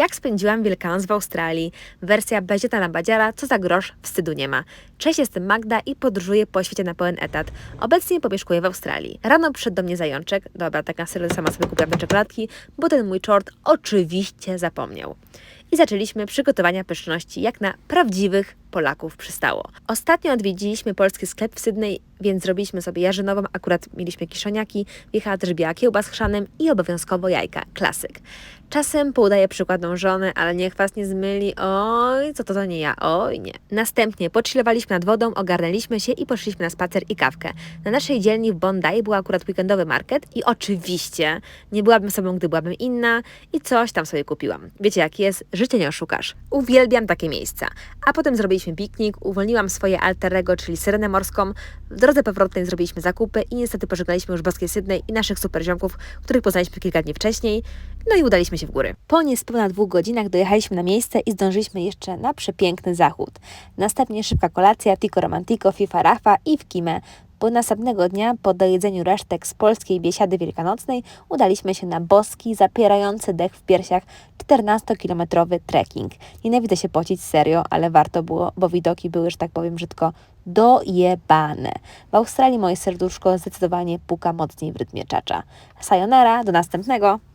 Jak spędziłam Wielkanoc w Australii? Wersja bezieta na badziara, co za grosz, wstydu nie ma. Cześć, jestem Magda i podróżuję po świecie na pełen etat. Obecnie pomieszkuję w Australii. Rano przyszedł do mnie zajączek, dobra, tak na serio sama sobie kupiłam te czekoladki, bo ten mój czort oczywiście zapomniał. I zaczęliśmy przygotowania pyszności, jak na prawdziwych Polaków przystało. Ostatnio odwiedziliśmy polski sklep w Sydney, więc zrobiliśmy sobie jarzynową, akurat mieliśmy kiszoniaki, wjechała też kiełba z chrzanem i obowiązkowo jajka, klasyk. Czasem poudaję przykładną żonę, ale niech was nie zmyli, oj, co to to nie ja, oj nie. Następnie pochillowaliśmy nad wodą, ogarnęliśmy się i poszliśmy na spacer i kawkę. Na naszej dzielni w Bondi był akurat weekendowy market i oczywiście nie byłabym sobą, gdy byłabym inna i coś tam sobie kupiłam. Wiecie jak jest, życie nie oszukasz. Uwielbiam takie miejsca. A potem zrobiliśmy piknik, uwolniłam swoje alterego, czyli syrenę morską. Drodze powrotnej zrobiliśmy zakupy i niestety pożegnaliśmy już boskie Sydney i naszych superziomków, których poznaliśmy kilka dni wcześniej. No i udaliśmy się w góry. Po niespełna dwóch godzinach dojechaliśmy na miejsce i zdążyliśmy jeszcze na przepiękny zachód. Następnie szybka kolacja, Tico Romantico, FIFA Rafa i w Kimę. Bo następnego dnia, po dojedzeniu resztek z polskiej biesiady wielkanocnej, udaliśmy się na boski, zapierający dech w piersiach 14-kilometrowy trekking. Nienawidzę się pocić, serio, ale warto było, bo widoki były, że tak powiem brzydko, dojebane. W Australii moje serduszko zdecydowanie puka mocniej w rytmie czacza. Sayonara, do następnego!